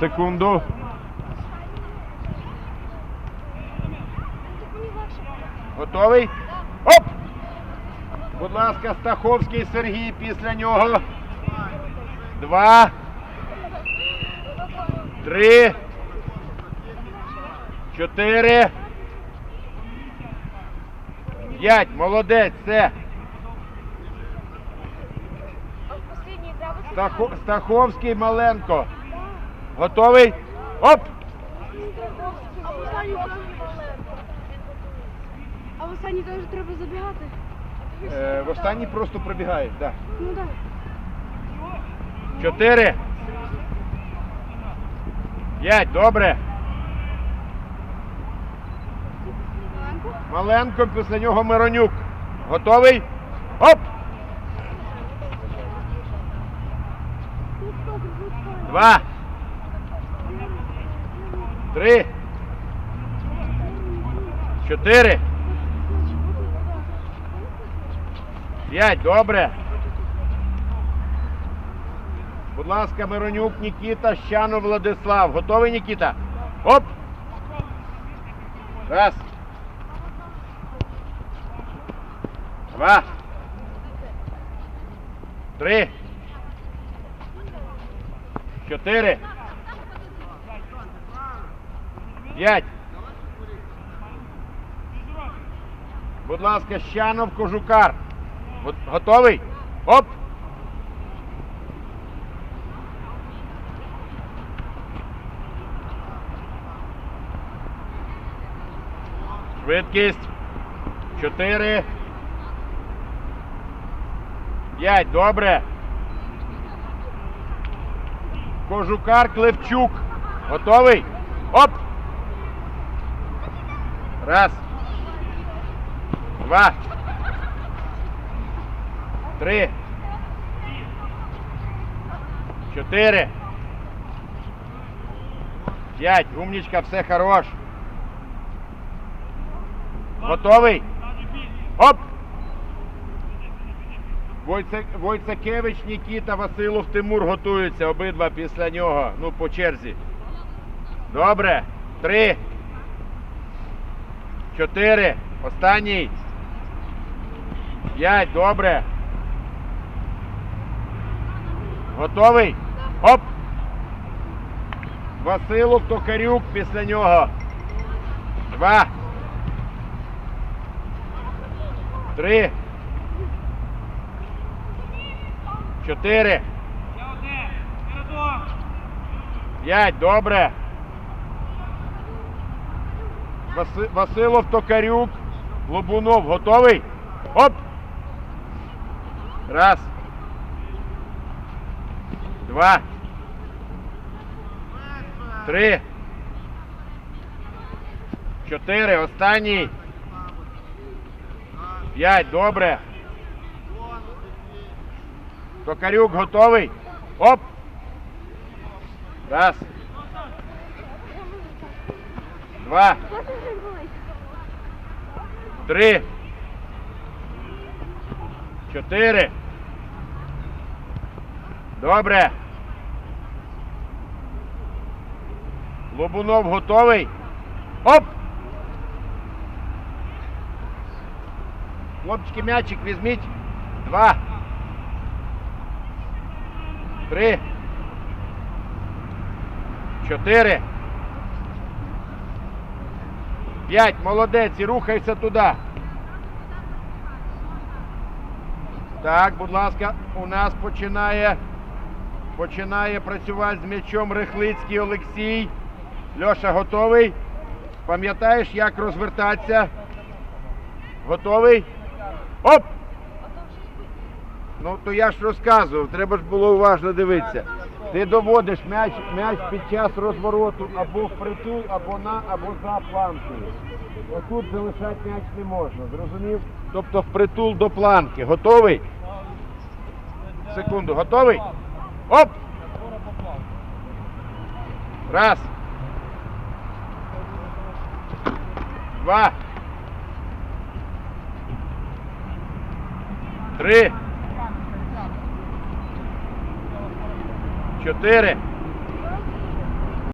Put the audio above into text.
Секунду. Готовий? Оп! Будь ласка, Стаховський Сергій після нього. Два. Три. Чотири. П'ять. Молодець. Все. Стаховський Маленко. Готовий? Оп! А в останній А в останній теж треба забігати. Е, в останній просто пробігає. Да. Ну так. Чотири. П'ять. Добре. Маленко, після нього Миронюк. Готовий? Оп! Два. Три. Чотири. П'ять. Добре. Будь ласка, Миронюк, Нікіта, Щанов, Владислав. Готовий, Нікіта? Оп! Раз. Два. Три. Чотири. П'ять. Будь ласка, Щанов, Кожукар. Готовий? Оп! Швидкість. Чотири. П'ять. Добре. Кожукар Клевчук. Готовий? Оп! Раз. Два. Три. Чотири. П'ять. Умнічка, все хорош. Готовий? Оп! Войце... Войцекевич, Нікіта, Василов, Тимур готуються. Обидва після нього. Ну, по черзі. Добре. Три. Чотири. Останній. П'ять. Добре. Готовий? Оп! Василов, Токарюк після нього. Два. Три. Чотири. П'ять. Добре. Васи- Василов, Токарюк, Лобунов. Готовий? Оп! Раз. Два. Три. Чотири. Останній. П'ять. Добре. Токарюк готовий. Оп. Раз. Два. Три. Чотири. Добре. Лобунов готовий. Оп! Хлопчики, м'ячик візьміть. Два. Три. Чотири. П'ять. Молодець. І рухайся туди. Так, будь ласка, у нас починає починає працювати з м'ячом Рихлицький Олексій. Льоша готовий? Пам'ятаєш, як розвертатися? Готовий? Оп! Ну, то я ж розказував, треба ж було уважно дивитися. Ти доводиш м'яч, м'яч під час розвороту або впритул, або на, або за планкою. Отут залишати м'яч не можна, зрозумів? Тобто впритул до планки. Готовий? Секунду, готовий? Оп! Раз. Два. Три. Чотири.